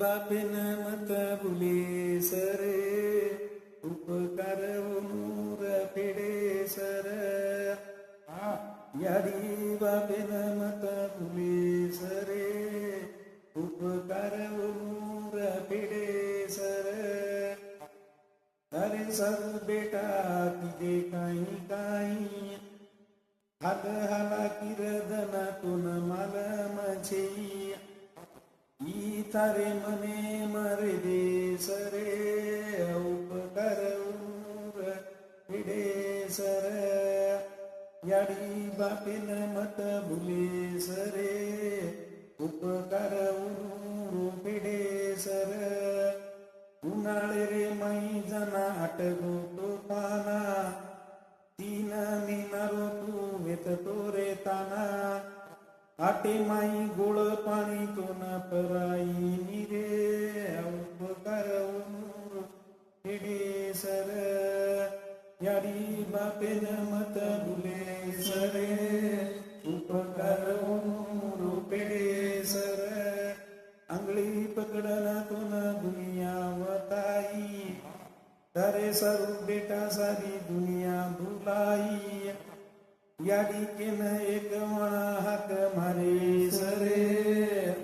बापेन मत बुले सरे उपकार नूर फेडे सर. यादी बापेन मत बुले सरे उपकार नूर फेडे सर. अरे सब बेटा तिथे काही काही. हात हाला किरदनातून माल माझे. ई तारे मने मरे दे सरे उपकार उर पिढे सर याडी बापेन मत भुले सरे उपकार उरू पिढे सर उन्हाळे रे माई जना आटगो आटे माई गोळ पाणी तो पराई निरे उपकार हिडे सर. याडी बापेन मत बुले सरे उपकार पेडे सर. आंगळी पकडला तो दुनिया वताई तारे सारू बेटा सारी दुनिया भुलाई. याडी केन एक म्हणा हात मारे सरे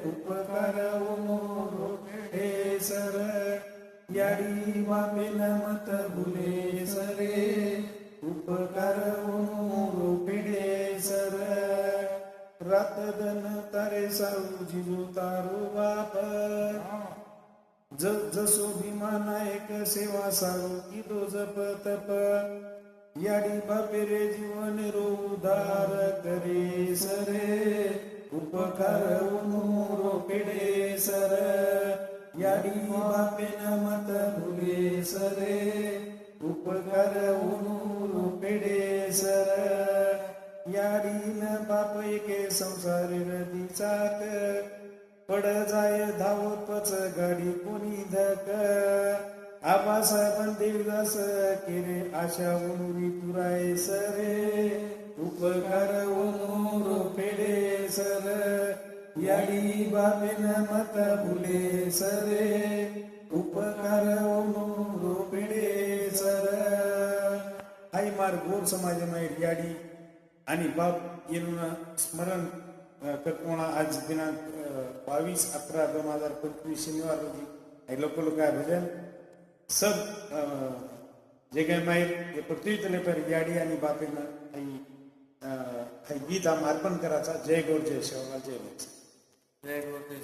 उपकार हे सर. याडी बापेन मत भुले सरे उपकार ओमो सर. रात दन तारे सारू जिजू तारू बाप. ज जसो भीमा नायक सेवा सारू की दो जप तप याडी बापे रे जीवन रो उदार करे सरे. उपकार उमरो पेडे सर. याडी बापे न मत भुले सरे. उपकार उमरो पेडे सर. याडी न बाप एके संसार नदीचाक पड जाय धावत पच गाडी कोणी धक. आबासाहेब देवदास केरे आशा उनुरी तुराय सरे उपकार उनुरो फेडे सर याडी बाबेन मत भुले सरे उपकार उनुरो फेडे सर. आई मार गोर समाज माहीत याडी आणि बाप येऊन स्मरण अ, करतोना आज दिनांक बावीस अकरा दोन हजार पंचवीस शनिवार रोजी. लोक लोक भजन सब अ, जे काही माहीत हे पृथ्वी तले पर याडी आणि बापेनं काही अ, काही गीत आम करा करायचा. जय गौर जय शेवला जय लोक जय गुरुदेव